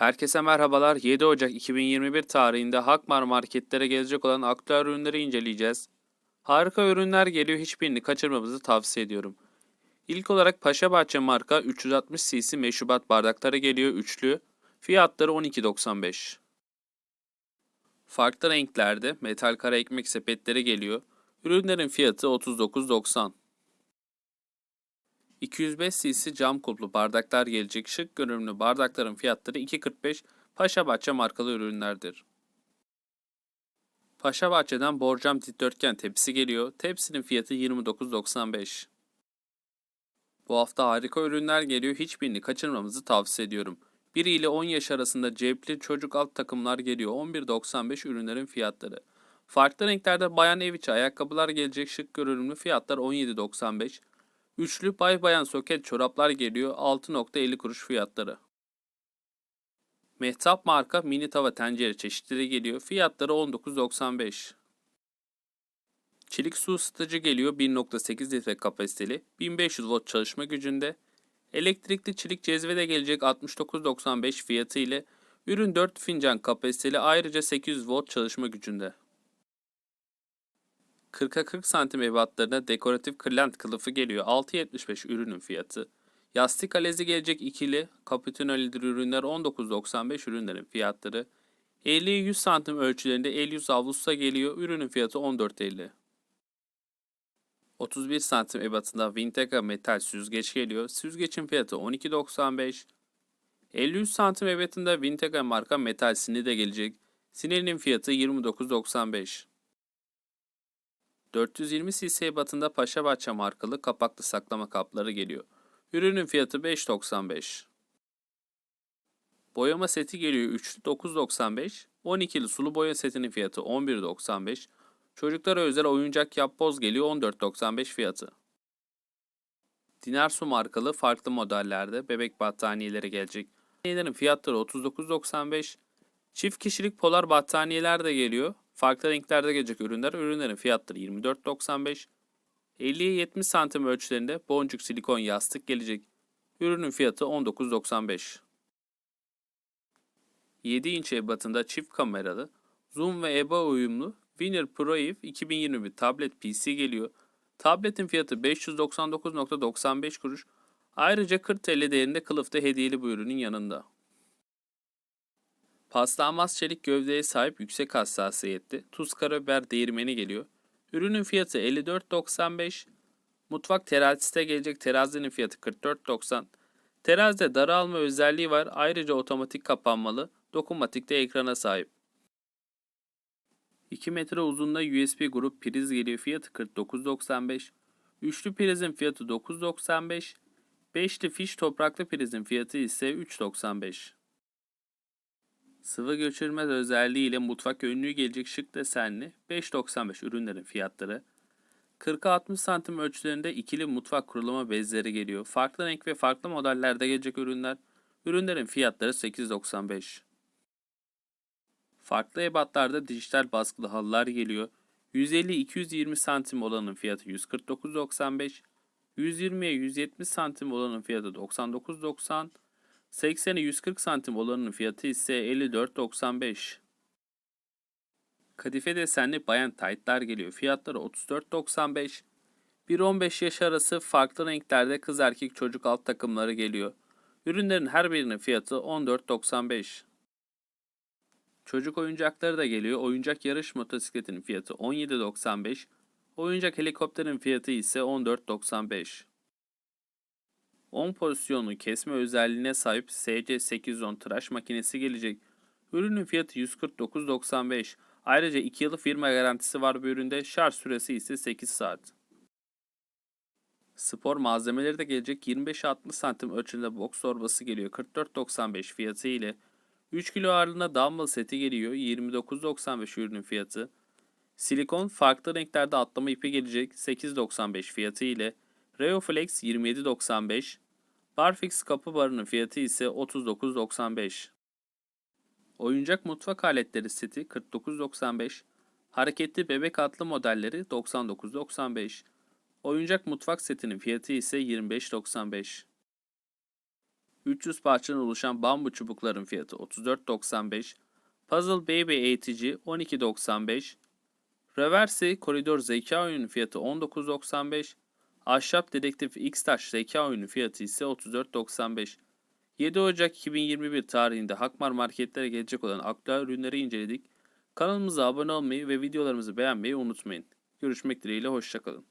Herkese merhabalar. 7 Ocak 2021 tarihinde Hakmar marketlere gelecek olan aktüel ürünleri inceleyeceğiz. Harika ürünler geliyor. Hiçbirini kaçırmamızı tavsiye ediyorum. İlk olarak Paşabahçe marka 360 cc meşrubat bardakları geliyor üçlü. Fiyatları 12.95. Farklı renklerde metal kara ekmek sepetleri geliyor. Ürünlerin fiyatı 39.90. 205 cc cam kulplu bardaklar gelecek. Şık görünümlü bardakların fiyatları 2.45 Paşabahçe markalı ürünlerdir. Paşabahçe'den borcam dikdörtgen tepsi geliyor. Tepsinin fiyatı 29.95. Bu hafta harika ürünler geliyor. Hiçbirini kaçırmamızı tavsiye ediyorum. 1 ile 10 yaş arasında cepli çocuk alt takımlar geliyor. 11.95 ürünlerin fiyatları. Farklı renklerde bayan ev içi ayakkabılar gelecek şık görünümlü fiyatlar 17.95. Üçlü bay bayan soket çoraplar geliyor 6.50 kuruş fiyatları. Mehtap marka mini tava tencere çeşitleri geliyor. Fiyatları 19.95. Çelik su ısıtıcı geliyor 1.8 litre kapasiteli 1500 volt çalışma gücünde. Elektrikli çelik cezve de gelecek 69.95 fiyatı ile ürün 4 fincan kapasiteli ayrıca 800 volt çalışma gücünde. 40'a 40 santim ebatlarına dekoratif kırlent kılıfı geliyor. 6.75 ürünün fiyatı. Yastık alezi gelecek ikili kaputinolidir ürünler 19.95 ürünlerin fiyatları. 50'ye 100 santim ölçülerinde el yüz havlusa geliyor. Ürünün fiyatı 14.50. 31 santim ebatında Vintega metal süzgeç geliyor. Süzgecin fiyatı 12.95. 53 santim ebatında Vintega marka metal sini de gelecek. Sinirinin fiyatı 29.95. 420 cc ebatında Paşabahçe markalı kapaklı saklama kapları geliyor. Ürünün fiyatı 5.95. Boyama seti geliyor üçlü 9.95. 12'li sulu boya setinin fiyatı 11.95. Çocuklara özel oyuncak yapboz geliyor 14.95 fiyatı. Dinarsu markalı farklı modellerde bebek battaniyeleri gelecek. Battaniyelerin fiyatları 39.95. Çift kişilik polar battaniyeler de geliyor. Farklı renklerde gelecek ürünler. Ürünlerin fiyatları 24.95. 50'ye 70 santim ölçülerinde boncuk silikon yastık gelecek. Ürünün fiyatı 19.95. 7 inç ebatında çift kameralı, zoom ve EBA uyumlu Winner Pro Eve 2021 tablet PC geliyor. Tabletin fiyatı 599.95 kuruş. Ayrıca 40 TL değerinde kılıfta hediyeli bu ürünün yanında. Paslanmaz çelik gövdeye sahip yüksek hassasiyetli tuz karabiber değirmeni geliyor. Ürünün fiyatı 54.95. Mutfak terazisi de gelecek terazinin fiyatı 44.90. Terazide daralma özelliği var. Ayrıca otomatik kapanmalı. Dokunmatik de ekrana sahip. 2 metre uzunluğunda USB grup priz geliyor. Fiyatı 49.95. Üçlü prizin fiyatı 9.95. Beşli fiş topraklı prizin fiyatı ise 3.95. Sıvı göçürmez özelliği ile mutfak önlüğü gelecek şık desenli 5.95 ürünlerin fiyatları. 40'a 60 santim ölçülerinde ikili mutfak kurulama bezleri geliyor. Farklı renk ve farklı modellerde gelecek ürünler. Ürünlerin fiyatları 8.95. Farklı ebatlarda dijital baskılı halılar geliyor. 150-220 santim olanın fiyatı 149.95. 120'ye 170 santim olanın fiyatı 99.90. 80'e 140 santim olanın fiyatı ise 54.95. Kadife desenli bayan taytlar geliyor. Fiyatları 34.95. 1-15 yaş arası farklı renklerde kız erkek çocuk alt takımları geliyor. Ürünlerin her birinin fiyatı 14.95. Çocuk oyuncakları da geliyor. Oyuncak yarış motosikletinin fiyatı 17.95. Oyuncak helikopterin fiyatı ise 14.95. 10 pozisyonlu kesme özelliğine sahip SC810 tıraş makinesi gelecek. Ürünün fiyatı 149.95. Ayrıca 2 yıllık firma garantisi var bu üründe. Şarj süresi ise 8 saat. Spor malzemeleri de gelecek 25-60 santim ölçülerinde box torbası geliyor 44.95 fiyatı ile. 3 kilo ağırlığında dumbbell seti geliyor 29.95 ürünün fiyatı. Silikon farklı renklerde atlama ipi gelecek 8.95 fiyatı ile. Reoflex 27.95. Barfix kapı barının fiyatı ise 39.95. Oyuncak mutfak aletleri seti 49.95. Hareketli bebek atlı modelleri 99.95. Oyuncak mutfak setinin fiyatı ise 25.95. 300 parçadan oluşan bambu çubukların fiyatı 34.95. Puzzle Baby eğitici 12.95. Reversi koridor zeka oyunu fiyatı 19.95. Ahşap dedektif X-Taş zeka oyunu fiyatı ise 34.95. 7 Ocak 2021 tarihinde Hakmar marketlere gelecek olan aktüel ürünleri inceledik. Kanalımıza abone olmayı ve videolarımızı beğenmeyi unutmayın. Görüşmek dileğiyle hoşçakalın.